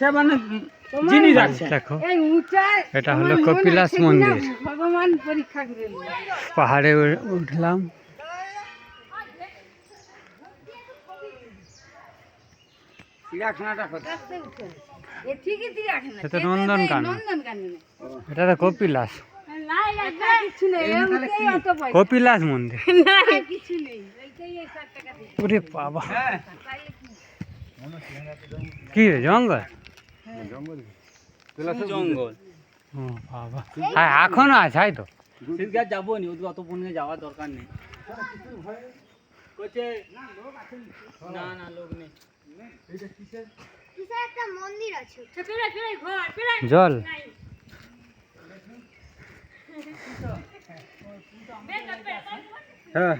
আচ্ছা মানে জিনিস আছে। দেখো এই উঁচায় এটা হলো কপিলাস মন্দির। ভগবান পরীক্ষা করে পাহাড়ে উঠলাম। এটা নন্দনকানন। এটা তো কপিলাস। কপিলাস মন্দির। ওরে বাবা। হ্যাঁ। কি? কি রে জঙ্গল? জঙ্গল? ও বাবা। হ্যাঁ এখনও আছে তাই তো? আর যাব নি ওদিকে অত পূর্ণে যাওয়ার দরকার নেই। কোচে না না লোক নেই। জল। হ্যাঁ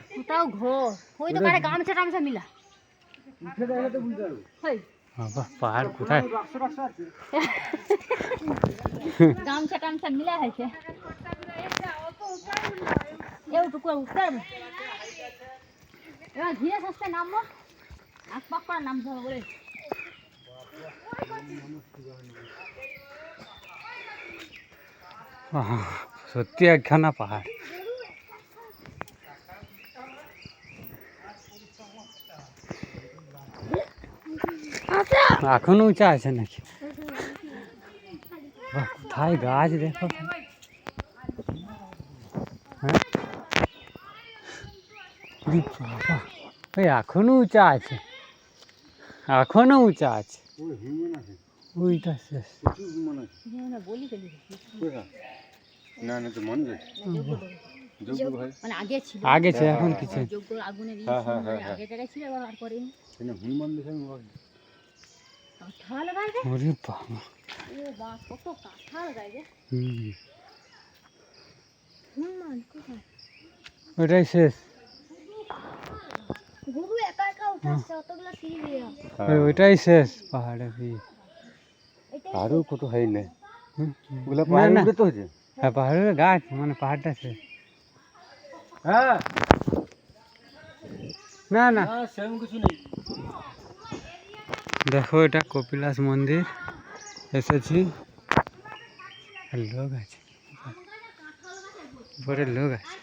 ঘর। ওই তো গামছা টামছা মিলা। উঠে দেখলে তো বুঝতে পারব। হেই, বাবা পাহাড় কোথায় বাক্স বাক্স আছে গামছা টামছা মিলা হয়েছে এইটুকু উঠতে পারব এবার ধীরে সস্তে নামবো আক পাক করে নামতে হবে বলে আহ, সত্যি একখানা পাহাড় এখনও উঁচা আছে নাকি? কোথায় গাছ দেখো। হ্যাঁ? বাবা ওই এখনও উঁচা আছে। এখনও উঁচা আছে। ওইটা শেষ। না না তো মন মানে আগে ছিল। আগে এখন কিছু যোগ্য আগুনের ই হ্যাঁ, ছিল, হ্যাঁ, হ্যাঁ, আগে জায়গায় ছিল এবার আর করেনি। কাঁঠাল গাছ রে ওরে বাবা ও বা কত কাঁঠাল গাছ রে হুম হনুমান কোথায় ওটাই শেষ গরু একা একা উঠে আসছে অতগুলা সিঁড়ি দিয়ে ওই ওইটাই শেষ পাহাড়ে ভিড় এটাই আরও কত হাই নাই হুম, ওগুলা না, পাহাড়ের না। উপরে তো হয়েছে হ্যাঁ পাহাড়ের গাছ মানে পাহাড়টা শেষ হ্যাঁ না না সেরকম কিছু নেই দেখো, এটা কপিলাস মন্দির। এসেছি। লোক আছে। উপরে লোক আছে।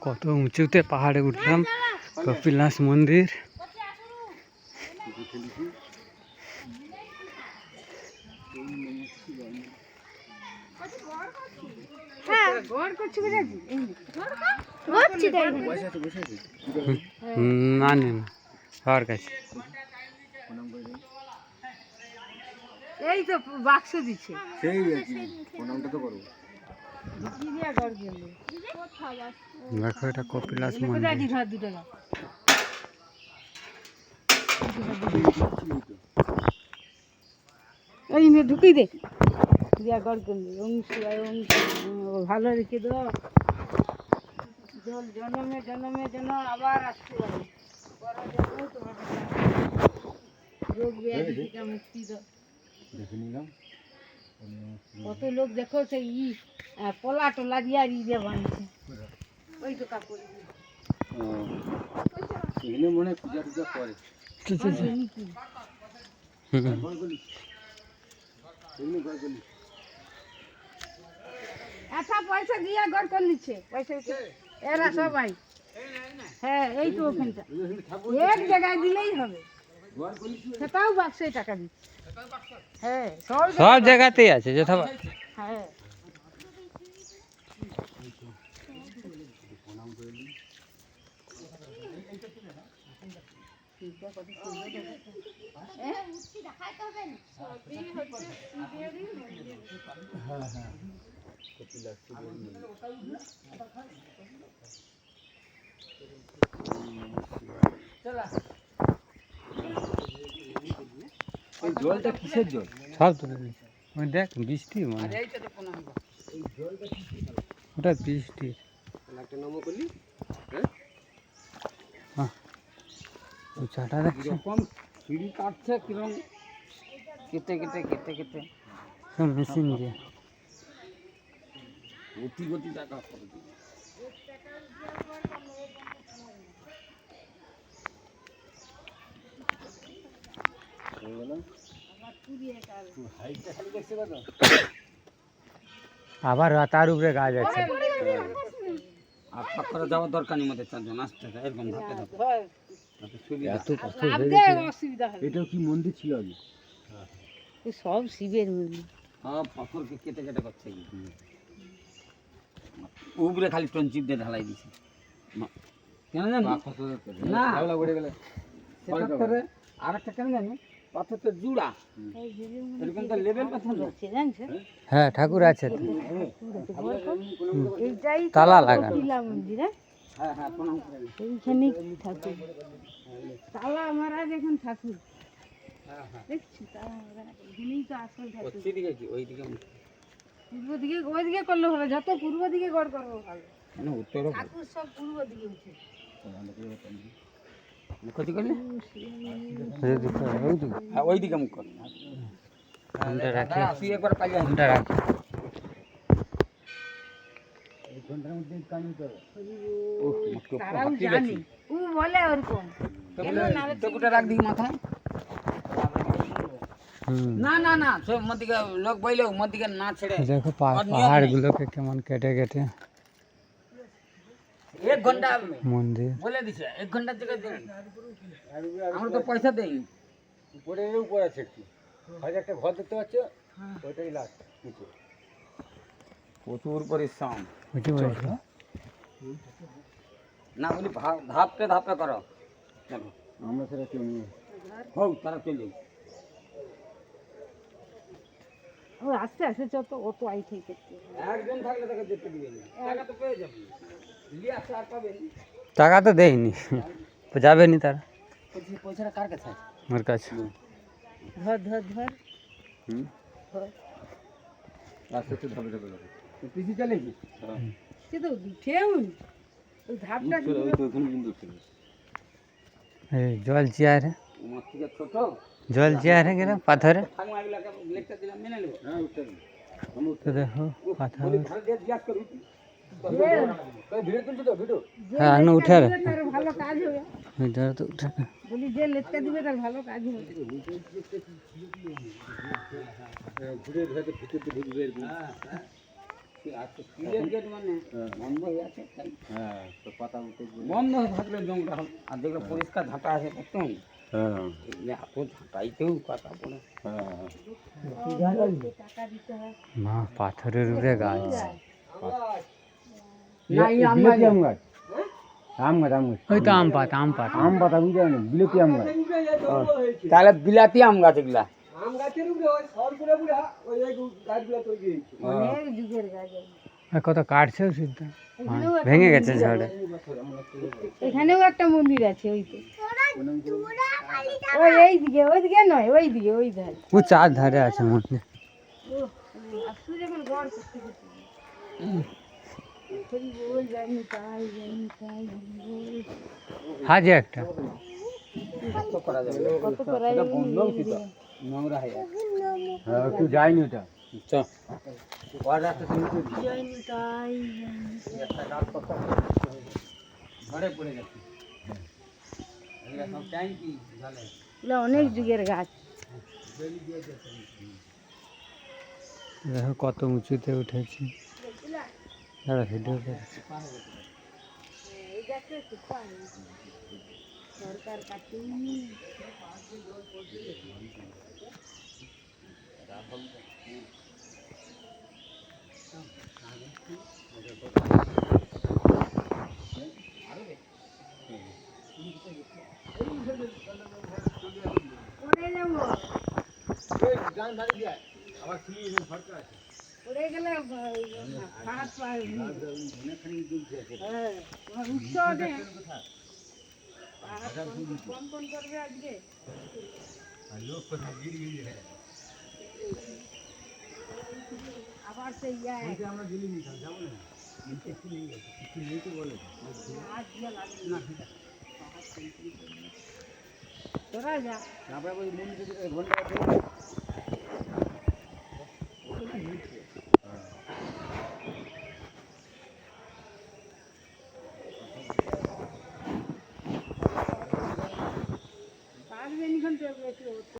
কত উঁচুতে পাহাড়ে উঠলাম। কপিলাস মন্দির ঘর করছি বুঝেছি? এই নে। কাছে। এই তো বাক্স দিচ্ছে। সেই প্রণামটা তো করব? দেখো এটা কপিলাস মন্দির। ওই ঢুকিয়ে দে। ও, ভালো রেখে দাও জল জন্মে জন্মে যেন আবার আসতে পারে। রোগ ব্যাধি থেকে মুক্তি দাও। কত লোক দেখো সেই ই পলা টলা দিয়া ই দিয়ে বানিয়েছে ওই তো কাপড়। এখানে মনে হয় পূজা টুজা করে। এমনি ঘর গলি আচ্ছা পয়সা দিয়ে ঘর করে নিচ্ছে। পয়সা এরা সবাই। হ্যাঁ এই তো ওখানটা। এখানে এক জায়গায় দিলেই হবে। সেটাও বাক্সে টাকা দিচ্ছে। হ্যাঁ সব সব জায়গাতেই আছে যথা হ্যাঁ। এই জলটা কিসের জল সব তুলে দিয়েছে ওই দেখ বৃষ্টি মানে এইটা তো কোনো হবে ওটা বৃষ্টি একটা নম করলি উঁচাটা দেখছ কীরকম সিঁড়ি কাটছে কীরকম কেটে কেটে কেটে কেটে সব মেশিন দিয়ে কোটি কোটি টাকা খরচ আবার তার উপরে গাছ আছে আর পাক যাওয়ার দরকার নেই মধ্যে চারজন আসতে এরকম ধাপে এটাও কি মন্দির ছিল সব শিবের মন্দির। হ্যাঁ পাথরকে কেটে কেটে করছে। উপরে খালি টনচিপ দিয়ে ঢালাই দিছে কেন জানো? না। আর একটা কেন জানো? পাথরটা জুড়া। এরকম তো লেভেল পাথর হ্যাঁ ঠাকুর আছে। তো। এইটাই তালা লাগানো। হ্যাঁ হ্যাঁ হ্যাঁ প্রণাম করে এইখানে ঠাকুর। তালা মহারাজ এখন ঠাকুর। দেখছি তালা মহারাজ এখানেই তো আসল ঠাকুর। ওই দিকে কি? ওই দিকে পূর্ব দিকে ওই দিকে করলে ভালো যত পূর্ব দিকে গড় করব ভালো। মানে উত্তরও ঠাকুর সব পূর্ব দিকে উঠে। ওইদিকে, ওইদিকে। হ্যাঁ ওই দিকে মুখ কর রাখি। দাঁড়া, একবার পালিয়ে রাখি। ও বলে ওরকম। টকুটা রাখ দিকে মাথায়। না না না সে মদিকে লোক বইলেও মদিকে না ছেড়ে দেখো পা- আর নিয়ম নেই। পাহাড়গুলোকে কেমন কেটে কেটে এক ঘণ্টা মন্দির বলে দিছে এক ঘণ্টার জায়গায় দেই আমরা তো পয়সা দেই উপরে উপর আছে একটু। হয়তো একটা ঘর দেখতে পাচ্ছ? ওইটাই লাস্ট নিচে। প্রচুর পরিশ্রম। বুঝতে পেরেছ না বলি ভা- ধাপে ধাপে করো। চলো আমরা সেটা কেউ নেই হোক তারা চলে যাই। ও আস্তে আস্তে যত অত আই থেকে। একজন থাকলে তাকে যেতে দিবে না। টাকা তো পেয়ে যাবে লিয়ে আসতে আর পাবেন। টাকা তো দেয়নি। তো যাবে নি তারা। বলছি পয়সাটা কার কাছে আছে? আমার কাছে। ধর ধর ধর। হুম? ধর। আস্তে আস্তে ধরে ধরে ধরে পিসি চলেছি সে তো উঠেউন ওই ধাপটা ওই তো ওখানে কিন্তু উঠছে এই জল চেয়ারে। আমার থেকে ছোট? জল চেয়ারে গেলে পাথরে। তো দেখো, পাথর। ঘরে দিয়ে হ্যাঁ আমি উঠে ভালো কাজ তো উঠে বলি যে লেটকা দিবে তার ভালো কাজ হবে ঘুরে হয়তো ভিতর তো ঢুকবে বন্ধ থাকলে হবে। আর যেগুলো পরিষ্কার ঝাঁটা আছে দেখুন হ্যাঁ। মা পাথরের উপরে গাছ। বিলেতি আম আম গাছ আম গাছ। ওই তো আম পাতা আম পাতা। আম পাতা বুঝতে পারেন বিলেতি আম গাছ। তাহলে বিলাতি আম গাছ এগুলা। কত সিদ্ধ? ভেঙে গেছে ঝড়ে। এখানেও একটা মন্দির আছে ওই তো। ওই এই দিকে ওই দিকে নয় ওই দিকে ওই ধারে। ও চার ধারে আছে বল। হাজে একটা। কত করা যাবে কত করা যাবে নোংরা হয়ে হ্যাঁ ওটা ঘর শুরু এগুলা অনেক যুগের গাছ। দেখো কত উঁচুতে উঠেছে। দাঁড়া ভিডিও করেছে সরকার কাটেনি পড়ে যাব পড়ে গেলে হাত পা হ্যাঁ উচ্চ ওঠে পাহাড় কোন কোন করবে আজকে আবার সেই ইয়া তোরা যা পারবেন এখন তো একটু